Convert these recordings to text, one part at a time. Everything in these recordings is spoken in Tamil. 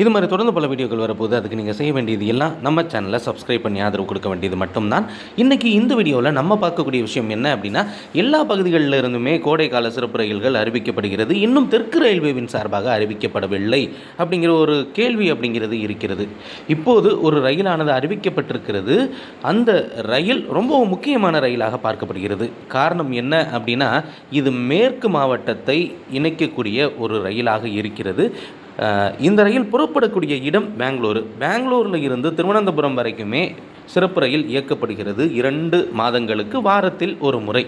இது மாதிரி தொடர்ந்து பல வீடியோக்கள் வரப்போது அதுக்கு நீங்கள் செய்ய வேண்டியது எல்லாம் நம்ம சேனலை சப்ஸ்கிரைப் பண்ணி ஆதரவு கொடுக்க வேண்டியது மட்டும்தான். இன்றைக்கி இந்த வீடியோவில் நம்ம பார்க்கக்கூடிய விஷயம் என்ன அப்படின்னா எல்லா பகுதிகளில் இருந்துமே கோடைக்கால சிறப்பு ரயில்கள் அறிவிக்கப்படுகிறது. இன்னும் தெற்கு ரயில்வேவின் சார்பாக அறிவிக்கப்படவில்லை அப்படிங்கிற ஒரு கேள்வி அப்படிங்கிறது இருக்கிறது. இப்போது ஒரு ரயிலானது அறிவிக்கப்பட்டிருக்கிறது. அந்த ரயில் ரொம்பவும் முக்கியமான ரயிலாக பார்க்கப்படுகிறது. காரணம் என்ன அப்படின்னா இது மேற்கு மாவட்டத்தை இணைக்கக்கூடிய ஒரு ரயிலாக இருக்கிறது. இந்த ரயில் புறப்படக்கூடிய இடம் பெங்களூரு. பெங்களூரில் இருந்து திருவனந்தபுரம் வரைக்குமே சிறப்பு ரயில் இயக்கப்படுகிறது. இரண்டு மாதங்களுக்கு வாரத்தில் ஒரு முறை.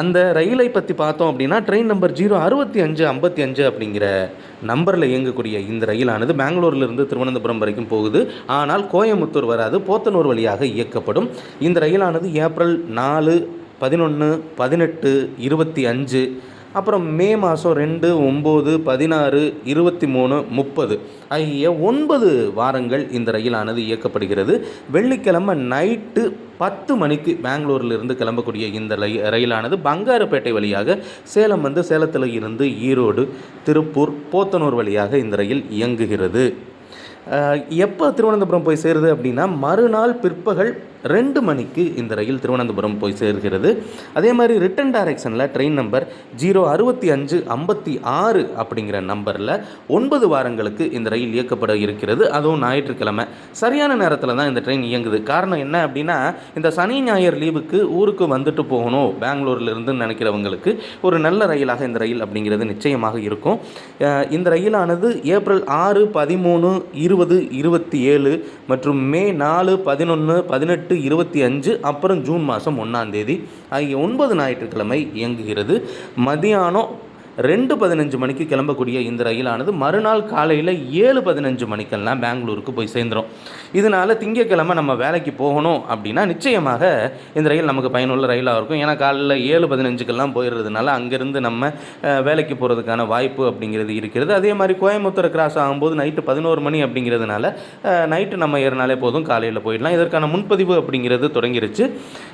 அந்த ரயிலை பற்றி பார்த்தோம் அப்படின்னா ட்ரெயின் நம்பர் ஜீரோ அறுபத்தி அஞ்சு ஐம்பத்தி அஞ்சு அப்படிங்கிற நம்பரில் இயங்கக்கூடிய இந்த ரயிலானது பெங்களூர்லேருந்து திருவனந்தபுரம் வரைக்கும் போகுது. ஆனால் கோயமுத்தூர் வராது. போத்தனூர் வழியாக இயக்கப்படும். இந்த ரயிலானது ஏப்ரல் நாலு பதினொன்று பதினெட்டு இருபத்தி அஞ்சு அப்புறம் மே மாதம் ரெண்டு ஒம்பது பதினாறு இருபத்தி மூணு முப்பது. ஆகிய ஒன்பது வாரங்கள் இந்த ரயிலானது இயக்கப்படுகிறது. வெள்ளிக்கிழமை நைட்டு பத்து மணிக்கு பெங்களூரிலிருந்து கிளம்பக்கூடிய இந்த ரயிலானது பங்காரப்பேட்டை வழியாக சேலம் வந்து சேலத்தில் இருந்து ஈரோடு திருப்பூர் போத்தனூர் வழியாக இந்த ரயில் இயங்குகிறது. எப்போ திருவனந்தபுரம் போய் சேருது அப்படின்னா மறுநாள் பிற்பகல் ரெண்டு மணிக்கு இந்த ரயில் திருவனந்தபுரம் போய் சேர்கிறது. அதே மாதிரி ரிட்டன் டைரக்ஷனில் ட்ரெயின் நம்பர் ஜீரோ அறுபத்தி அஞ்சு ஐம்பத்தி ஆறு அப்படிங்கிற நம்பரில் ஒன்பது வாரங்களுக்கு இந்த ரயில் இயக்கப்பட இருக்கிறது. அதுவும் ஞாயிற்றுக்கிழமை. சரியான நேரத்தில் தான் இந்த ட்ரெயின் இயங்குது. காரணம் என்ன அப்படின்னா இந்த சனி ஞாயிறு லீவுக்கு ஊருக்கு வந்துட்டு போகணும். பெங்களூர்ல இருந்து நினைக்கிறவங்களுக்கு ஒரு நல்ல ரயிலாக இந்த ரயில் அப்படிங்கிறது நிச்சயமாக இருக்கும். இந்த ரயிலானது ஏப்ரல் ஆறு பதிமூணு இருபது இருபத்தி ஏழு மற்றும் மே நாலு பதினொன்று பதினெட்டு இருபத்தி அஞ்சு அப்புறம் ஜூன் மாதம் ஒன்றாந்தேதி ஆகிய ஒன்பது ஞாயிற்றுக்கிழமை இயங்குகிறது. மதியானம் ரெண்டு பதினஞ்சு மணிக்கு கிளம்பக்கூடிய இந்த ரயிலானது மறுநாள் காலையில் ஏழு பதினஞ்சு மணிக்கெல்லாம் பெங்களூருக்கு போய் சேர்ந்துடும் இதனால் திங்கக்கிழமை நம்ம வேலைக்கு போகணும் அப்படின்னா நிச்சயமாக இந்த ரயில் நமக்கு பயனுள்ள ரயிலாக இருக்கும். ஏன்னா காலையில் ஏழு பதினஞ்சுக்கெல்லாம் போயிடுறதுனால அங்கேருந்து நம்ம வேலைக்கு போகிறதுக்கான வாய்ப்பு அப்படிங்கிறது இருக்கிறது. அதே மாதிரி கோயம்புத்தூர் கிராஸ் ஆகும்போது நைட்டு பதினோரு மணி அப்படிங்கிறதுனால நைட்டு நம்ம ஏறினாலே போதும் காலையில் போயிடலாம். இதற்கான முன்பதிவு அப்படிங்கிறது தொடங்கிருச்சு.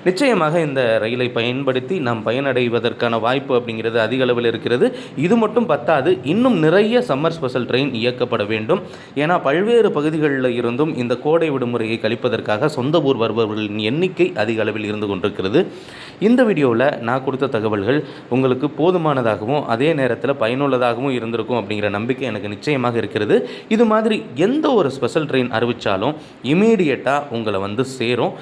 நிச்சயமாக இந்த ரயிலை பயன்படுத்தி நாம் பயனடைவதற்கான வாய்ப்பு அப்படிங்கிறது அதிக அளவில் இருக்கிறது. இது மட்டும் பத்தாது இன்னும் நிறைய சம்மர் ஸ்பெஷல் ட்ரெயின் இயக்கப்பட வேண்டும். ஏன்னா பல்வேறு பகுதிகளில் இருந்தும் இந்த கோடை விடுமுறையை கழிப்பதற்காக சொந்த ஊர் வருபவர்களின் எண்ணிக்கை அதிக அளவில் இருந்து கொண்டிருக்கிறது. இந்த வீடியோவில் நான் கொடுத்த தகவல்கள் உங்களுக்கு போதுமானதாகவும் அதே நேரத்தில் பயனுள்ளதாகவும் இருந்திருக்கும் அப்படிங்கிற நம்பிக்கை எனக்கு நிச்சயமாக இருக்கிறது. இது மாதிரி எந்த ஒரு ஸ்பெஷல் ட்ரெயின் அறிவித்தாலும் இமீடியட்டாக உங்களை வந்து சேரும்.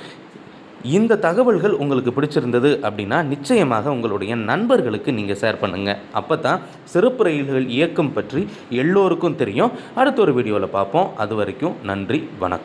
இந்த தகவல்கள் உங்களுக்கு பிடிச்சிருந்தது அப்படின்னா நிச்சயமாக உங்களுடைய நண்பர்களுக்கு நீங்கள் ஷேர் பண்ணுங்கள் அப்போ தான் சிறப்பு ரயில்கள் இயக்கம் பற்றி எல்லோருக்கும் தெரியும். அடுத்த ஒரு வீடியோவில் பார்ப்போம். அது வரைக்கும் நன்றி வணக்கம்.